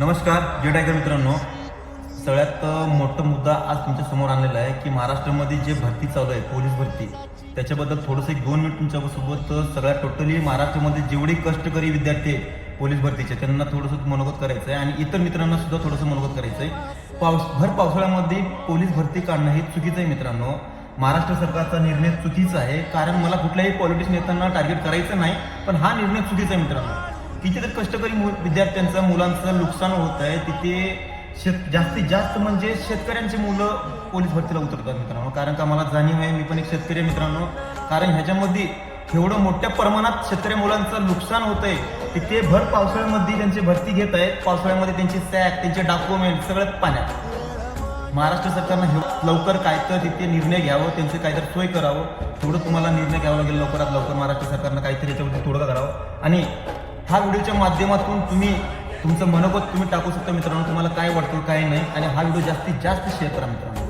नमस्कार जे टायगर मित्रांनो. सगळ्यात मोठा मुद्दा आज तुमच्यासमोर आणलेला आहे की महाराष्ट्रामध्ये जे भरती चालू आहे पोलीस भरती त्याच्याबद्दल थोडंसं एक दोन मिनिट तुमच्यासोबत सगळ्या टोटली महाराष्ट्रामध्ये जेवढे कष्टकरी विद्यार्थी आहेत पोलीस भरतीचे त्यांना थोडंसं मनोगत करायचं आहे आणि इतर मित्रांना सुद्धा थोडंसं मनोगत करायचं आहे पाऊस भर पावसाळ्यामध्ये पोलीस भरती काढणं हे चुकीचं आहे मित्रांनो. महाराष्ट्र सरकारचा निर्णय चुकीचा आहे कारण मला कुठल्याही पॉलिटिक्स नेत्यांना टार्गेट करायचं नाही पण हा निर्णय चुकीचा आहे मित्रांनो. तिथे तर कष्टकरी मु- विद्यार्थ्यांचं मुलांचं नुकसान होत आहे. तिथे शेत जास्तीत जास्त म्हणजे शेतकऱ्यांची मुलं पोलीस भरतीला उतरतात मित्रांनो. कारण का मला जाणीव आहे मी पण एक शेतकरी मित्रांनो. कारण ह्याच्यामध्ये एवढं मोठ्या प्रमाणात शेतकरी मुलांचं नुकसान होत आहे. तिथे भर पावसाळ्यामध्ये त्यांची भरती घेत आहेत. पावसाळ्यामध्ये त्यांची सॅक त्यांचे डॉक्युमेंट सगळं पाण्यात. महाराष्ट्र सरकारनं हे लवकर काय तर तिथे निर्णय घ्यावं त्यांचे काहीतरी सोय करावं. थोडं तुम्हाला निर्णय घ्यावा लागेल लवकरात लवकर. महाराष्ट्र सरकारनं काहीतरी याच्यावरती तोडगा करावं आणि हा व्हिडिओच्या माध्यमातून तुम्ही तुमचं मनोगत तुम्ही टाकू शकता मित्रांनो. तुम्हाला काय वाटतं काय नाही. आणि हा व्हिडिओ जास्तीत जास्त शेअर करा मित्रांनो.